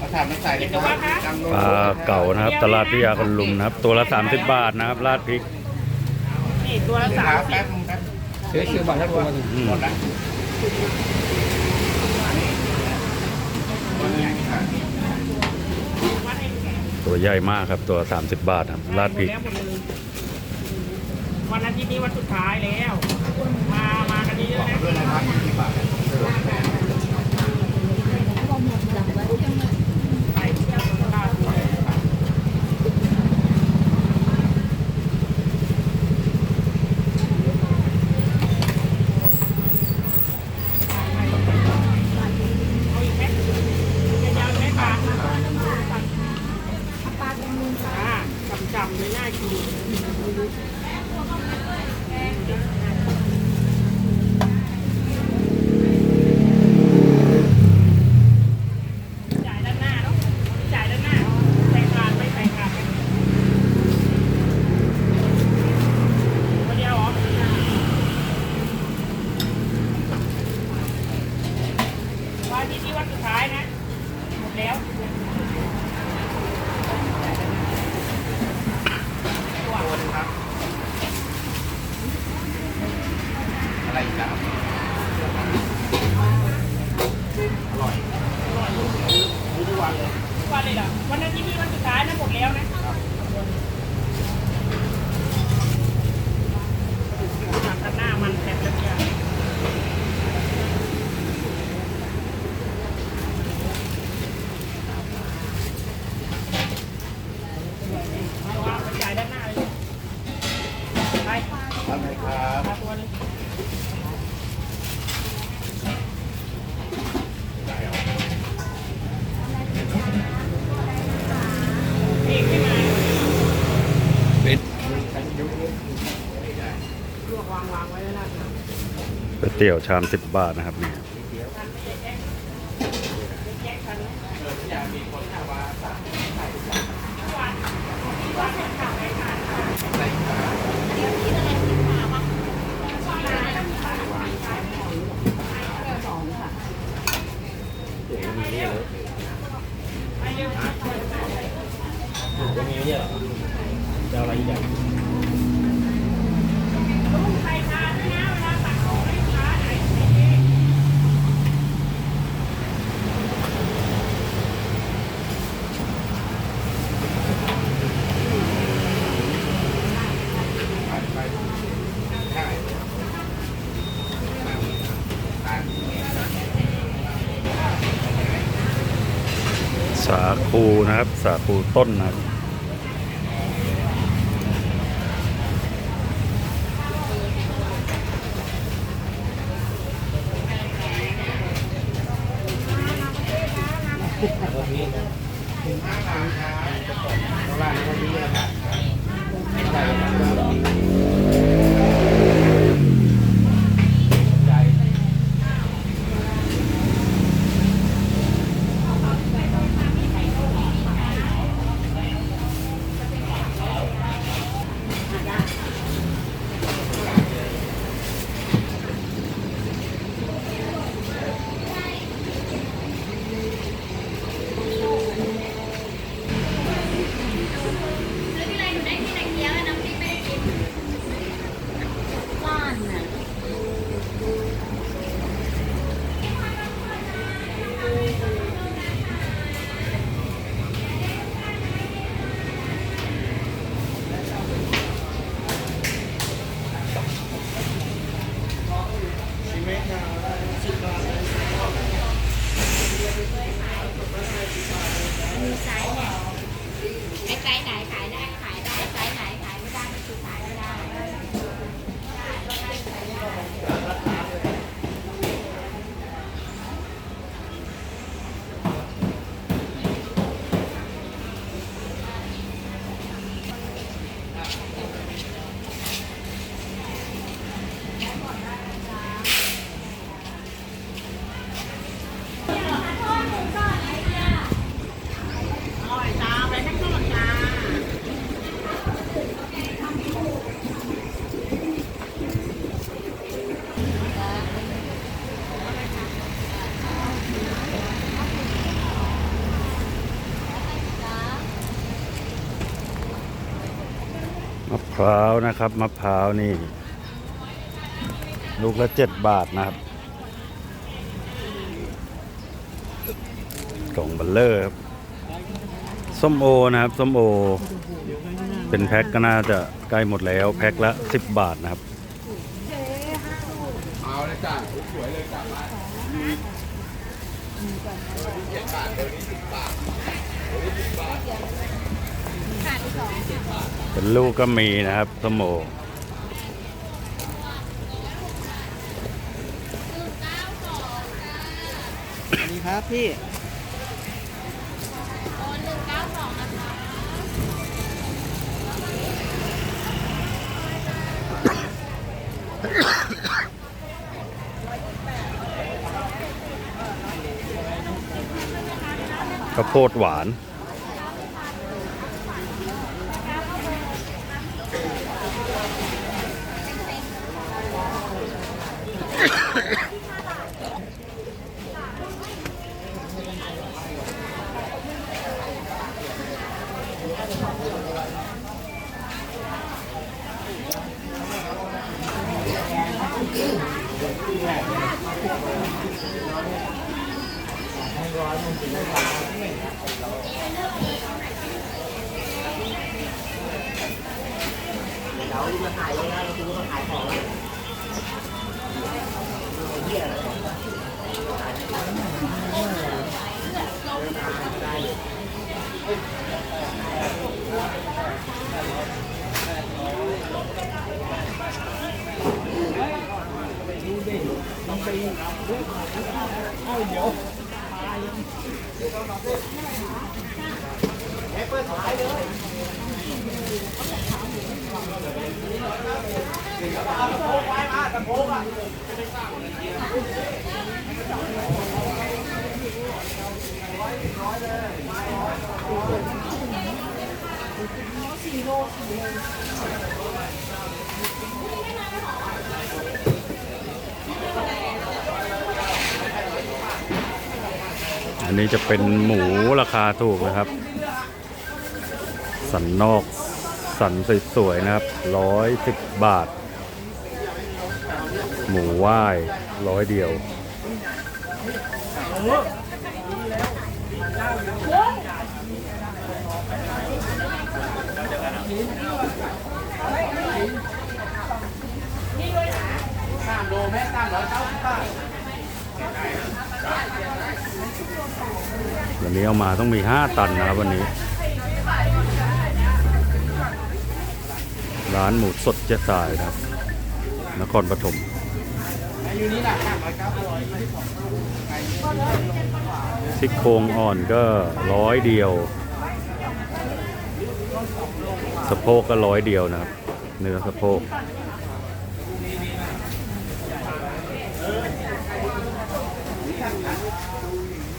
ปลาเก่านะครับ ตลาดพิยาคนลุมนะครับ ตัวละ 30 บาทนะครับราดพริกนี่ตัวละคสารัมบสิแป๊บบนึงแป๊บซื้อซื้อบัตรแล้วตัวหนึ่งอืมหมดละวันนี้ค่ะตัวใหญ่มากครับตัว 30 บาทครับราดพริกแล้วหมดเลยวันอาทิตย์นี้วันสุดท้ายแล้ว มา มากันเยอะๆนะ ด้วยนะครับที่บาท ไปเที่ยวตลาด เอาอีกไหมจะยาวไหมปลาปลาเป็นมือปลา จำๆเลยง่ายกินจ่ายด้านหน้าเนาะจ่ายด้านหน้าใส่ขาดไม่ใส่ขาดคนเดียวเหรอวันนี้ที่วันสุดท้ายนะ หมดแล้ว ตัวนึงครับ อะไรอีกครับอร่อยรู้ทุกวันเลย วันเลยเหรอวันนั้นที่นี่วันสุดท้ายนะหมดแล้วนะทำกันหน้ามันแทบจะเดียวเอาวางไปจ่ายด้านหน้าเลยไป ทำไมค รับมาตัวนึงนี่ขึ้นมาเป็นลวกวางวางไว้แล้วนะก๋วยเตี๋ยวชาม10บาทนะครับเนี่ย ใครทานด้วยนะเวลาตักของให้ลูกค้าไหนอย สาคูนะครับ สาคูต้นนะครับ มีไซส์เนี่ยไอ้ไซส์ไหนขายได้ขายได้ไซส์ไหนขายไม่ได้คือขายไม่ได้ อร่อยจ้าไปแค่ข้าวจ้า มะพร้าวนะครับมะพร้าวนี่ ลูกละเจ็ดบาทนะครับกล่องบัลเลอร์ครับส้มโอนะครับส้มโอ เป็นแพ็คก็น่าจะใกล้หมดแล้ว แพ็คละสิบบาทนะครับเอาเลยจ้าสวยเลยจ้าเป็ นลูกก็มีนะครับส้มโอนี่ครับพี่ข้าวโพดหวาน เดี๋ยวมาถ่ายเลยนะเราดูเราถ่าย สี่โลสี่โล อันนี้จะเป็นหมูราคาถูกนะครับ สันนอกสันสวยๆนะครับร้อยสิบบาท หมูว่ายร้อยเดียวสามโลแม่สามร้อยเก้าสิบบาท วันนี้เอามาต้องมี 5 ตันนะครับวันนี้ ร้านหมูสดเจ๊สายนะครับ นครปฐมอยู่นี่แหละสามร้อยเก้าสิบซี่โครงอ่อนก็ร้อยเดียวสะโพกก็ร้อยเดียวนะครับ เนื้อสะโพก